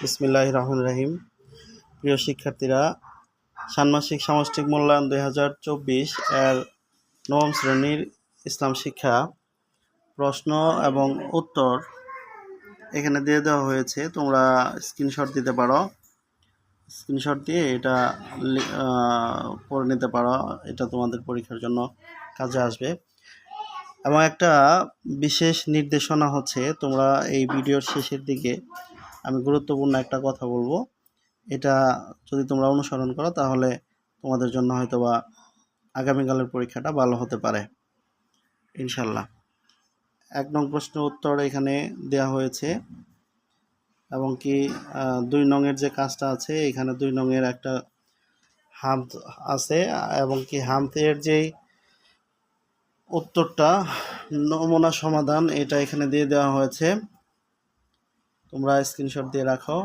বিসমিল্লাহ রহমান রহিম। প্রিয় শিক্ষার্থীরা, ষান্মাসিক সামষ্টিক মূল্যায়ন দুই হাজার চব্বিশ এর নবম শ্রেণির ইসলাম শিক্ষা, প্রশ্ন এবং উত্তর এখানে দিয়ে দেওয়া হয়েছে। তোমরা স্ক্রিনশট দিতে পারো। স্ক্রিনশট দিয়ে এটা পড়ে নিতে পারো। এটা তোমাদের পরীক্ষার জন্য কাজে আসবে। এবং একটা বিশেষ নির্দেশনা হচ্ছে, তোমরা এই ভিডিওর শেষের দিকে আমি গুরুত্বপূর্ণ একটা কথা বলব। এটা যদি তোমরা অনুসরণ করো, তাহলে তোমাদের জন্য হয়তো বা আগামীকালের পরীক্ষাটা ভালো হতে পারে। ইনশাল্লাহ এক নং প্রশ্ন উত্তর এখানে দেওয়া হয়েছে। এবং কি দুই নংয়ের যে কাজটা আছে, এখানে দুই নংয়ের একটা হামদ আছে। এবং কি, হামতের যেই উত্তরটা নমুনা সমাধান, এটা এখানে দিয়ে দেওয়া হয়েছে। তোমরা স্ক্রিনশট দিয়ে রাখো।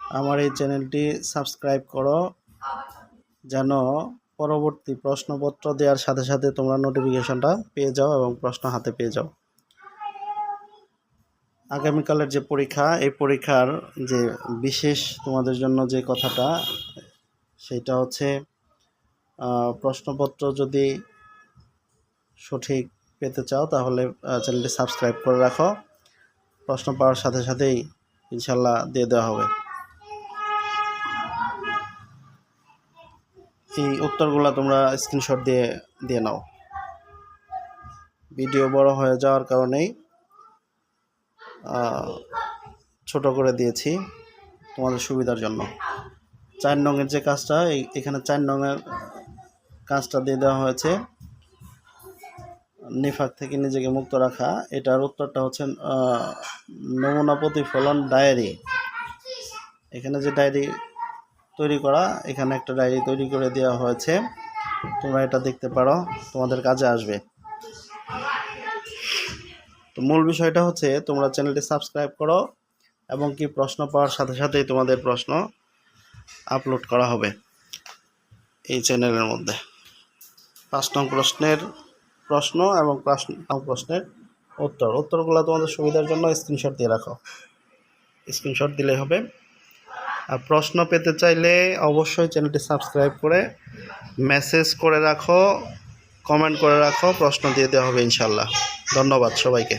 আমার এই চ্যানেলটি সাবস্ক্রাইব করো, যেন পরবর্তী প্রশ্নপত্র দেওয়ার সাথে সাথে তোমরা নোটিফিকেশনটা পেয়ে যাও এবং প্রশ্ন হাতে পেয়ে যাও। আগামীকালের যে পরীক্ষা, এই পরীক্ষার যে বিশেষ তোমাদের জন্য যে কথাটা, সেটা হচ্ছে প্রশ্নপত্র যদি সঠিক পেতে চাও তাহলে চ্যানেলটি সাবস্ক্রাইব করে রাখো। প্রশ্ন পাওয়ার সাথে সাথেই ইনশাল্লাহ দিয়ে দেওয়া হবে। এই উত্তরগুলো তোমরা স্ক্রিনশট দিয়ে দিয়ে নাও। ভিডিও বড় হয়ে যাওয়ার কারণেই ছোট করে দিয়েছি তোমাদের সুবিধার জন্য। চার নঙের যে কাজটা এখানে চার নঙের কাজটা দিয়ে দেওয়া হয়েছে। নিফাক থেকে নিজেকে মুক্ত রাখা, এটার উত্তরটা হচ্ছে নমুনা প্রতিফলন ডায়েরি। এখানে যে ডায়েরি তৈরি করা, এখানে একটা ডায়েরি তৈরি করে দেওয়া হয়েছে। তোমরা এটা দেখতে পারো, তোমাদের কাজে আসবে। তো মূল বিষয়টা হচ্ছে, তোমরা চ্যানেলটি সাবস্ক্রাইব করো এবং কি প্রশ্ন পাওয়ার সাথে সাথেই তোমাদের প্রশ্ন আপলোড করা হবে এই চ্যানেলের মধ্যে। পাঁচ নং প্রশ্নের প্রশ্ন এবং প্রশ্ন প্রশ্নের উত্তর। উত্তরগুলো তোমাদের সুবিধার জন্য স্ক্রিনশট দিয়ে রাখো। স্ক্রিনশট দিলে হবে। আর প্রশ্ন পেতে চাইলে অবশ্যই চ্যানেলটি সাবস্ক্রাইব করে মেসেজ করে রাখো কমেন্ট করে রাখো, প্রশ্ন দিয়ে দেওয়া হবে ইনশাল্লাহ ধন্যবাদ সবাইকে।